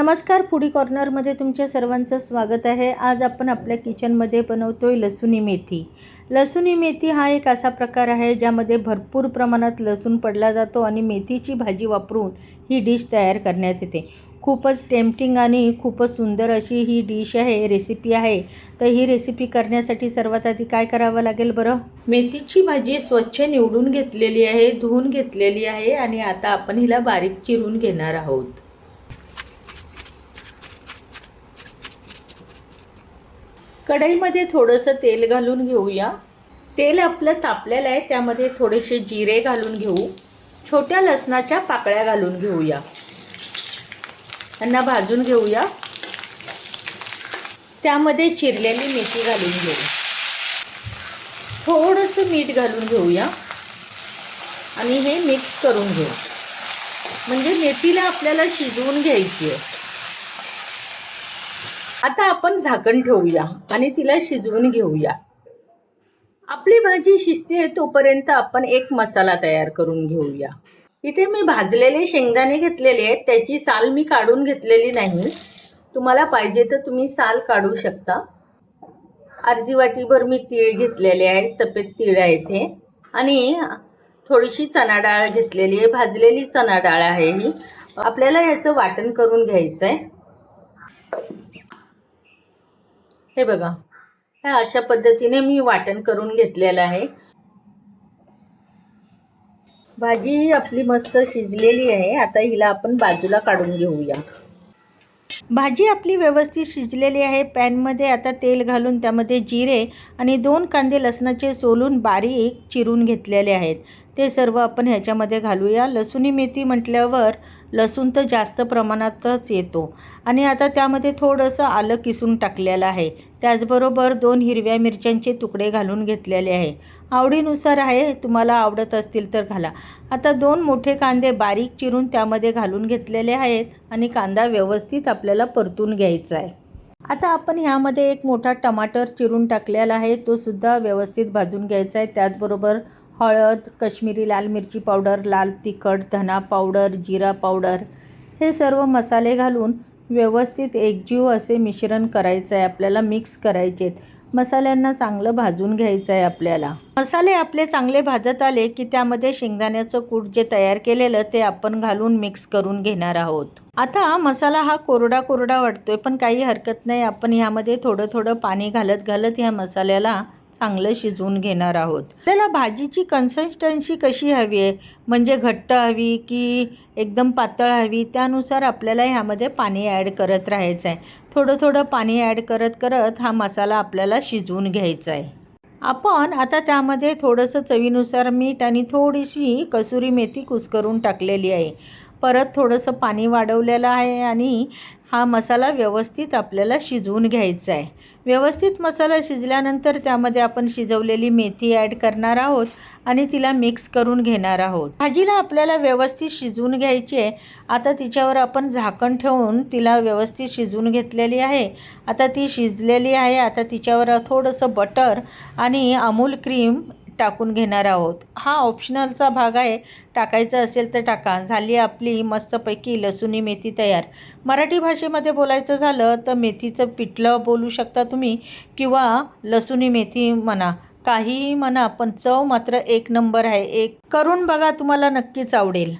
नमस्कार फूडी कॉर्नरमध्ये तुमच्या सर्वांचं स्वागत आहे. आज आपण आपल्या किचनमध्ये बनवतो आहे लसुणी मेथी. लसुणी मेथी हा एक असा प्रकार आहे ज्यामध्ये भरपूर प्रमाणात लसूण पडला जातो आणि मेथीची भाजी वापरून ही डिश तयार करण्यात येते. खूपच टेम्पटिंग आणि खूपच सुंदर अशी ही डिश आहे रेसिपी आहे. तर ही रेसिपी करण्यासाठी सर्वात आधी काय करावं लागेल बरं? मेथीची भाजी स्वच्छ निवडून घेतलेली आहे धुवून घेतलेली आहे आणि आता आपण हिला बारीक चिरून घेणार आहोत. कढईमध्ये थोडंसं तेल घालून घेऊया. तेल आपलं तापलेलं आहे त्यामध्ये थोडेसे जिरे घालून घेऊ. छोट्या लसणाच्या पाकळ्या घालून घेऊया. त्यांना भाजून घेऊया. त्यामध्ये चिरलेली मेथी घालून घेऊ. थोडंसं मीठ घालून घेऊया. आणि हे मिक्स करून घेऊ. म्हणजे मेथीला आपल्याला शिजवून घ्यायची आहे. आता आपण झाकण ठेवूया आणि तिला शिजवून घेऊया. आपली भाजी शिजते तोपर्यंत आपण एक मसाला तयार करून घेऊया. इथे मी भाजलेले शेंगदाणे घेतलेले आहेत. त्याची साल मी काढून घेतलेली नाही. तुम्हाला पाहिजे तर तुम्ही साल काढू शकता. अर्धी वाटीभर मी तीळ घेतलेले आहेत. सफेद तीळ आहे ते. आणि थोडीशी चणा डाळ घेतलेली आहे. भाजलेली चणा डाळ आहे ही. आपल्याला याचं वाटण करून घ्यायचं आहे हे बघा. ह्या अशा पद्धतीने मी वाटण करून घेतलेलं आहे. भाजी आपली मस्त शिजलेली आहे. आता हिला आपण बाजूला काढून घेऊया. भाजी आपली व्यवस्थित शिजलेली आहे. पॅनमध्ये आता तेल घालून त्यामध्ये जिरे आणि दोन कांदे लसणाचे सोलून बारीक चिरून घेतलेले आहेत. ते सर्व आपण ह्याच्यामध्ये घालूया. लसुणी मेथी म्हटल्यावर लसूण तर जास्त प्रमाणातच येतो. आणि आता त्यामध्ये थोडंसं आलं किसून टाकलेलं आहे. त्याचबरोबर दोन हिरव्या मिरच्यांचे तुकडे घालून घेतलेले आहे. आवडीनुसार आहे तुम्हाला आवडत असतील तर घाला. आता दोन मोठे कांदे बारीक चिरून त्यामध्ये घालून घेतलेले आहेत आणि कांदा व्यवस्थित आपल्याला परतून घ्यायचा आहे. आता आपण ह्यामध्ये एक मोठा टमाटर चिरून टाकलेला आहे. तो सुद्धा व्यवस्थित भाजून घ्यायचा आहे. त्याचबरोबर हळद कश्मीरी लाल मिरची पावडर लाल तिखट धना पावडर जिरा पावडर हे सर्व मसाले घालून व्यवस्थित एकजीव असे मिश्रण करायचं आहे आपल्याला मिक्स करायचे आहेत मसाल्यांना चांगलं भाजून घ्यायचं आहे आपल्याला. मसाले आपले चांगले भाजत आले की त्यामध्ये शेंगदाण्याचं कूट जे तयार केलेलं ते आपण घालून मिक्स करून घेणार आहोत. आता मसाला हा कोरडा कोरडा वाटतोय पण काही हरकत नाही. आपण ह्यामध्ये थोडं थोडं पाणी घालत घालत ह्या मसाल्याला चांगलं शिजवून घेणार आहोत. आपल्याला भाजीची कन्सिस्टन्सी कशी हवी आहे? म्हणजे घट्ट हवी की एकदम पातळ हवी? त्यानुसार आपल्याला ह्यामध्ये पाणी ॲड करत राहायचं आहे थोडं थोडं पाणी ॲड करत करत हा मसाला आपल्याला शिजवून घ्यायचा आहे. आपण आता त्यामध्ये थोडंसं चवीनुसार मीठ आणि थोडीशी कसुरी मेथी कुस्करून टाकलेली आहे. परत थोडंसं पाणी वाढवलेलं आहे आणि हा मसाला व्यवस्थित आपल्याला शिजवून घ्यायचा आहे. व्यवस्थित मसाला शिजल्यानंतर त्यामध्ये आपण शिजवलेली मेथी ॲड करणार आहोत आणि तिला मिक्स करून घेणार आहोत. भाजीला आपल्याला व्यवस्थित शिजवून घ्यायची आहे. आता तिच्यावर आपण झाकण ठेवून तिला व्यवस्थित शिजवून घेतलेली आहे. आता ती शिजलेली आहे. आता तिच्यावर थोडंसं बटर आणि अमूल क्रीम टाकून घेणार आहोत. हा ऑप्शनलचा भाग आहे. टाकायचा असेल तर टाका. झाली आपली मस्तपैकी लसुणी मेथी तयार. मराठी भाषेमध्ये बोलायचं झालं तर मेथीचं पिठलं बोलू शकता तुम्ही किंवा लसुणी मेथी म्हणा. काहीही म्हणा पण चव मात्र एक नंबर आहे. एक करून बघा तुम्हाला नक्कीच आवडेल.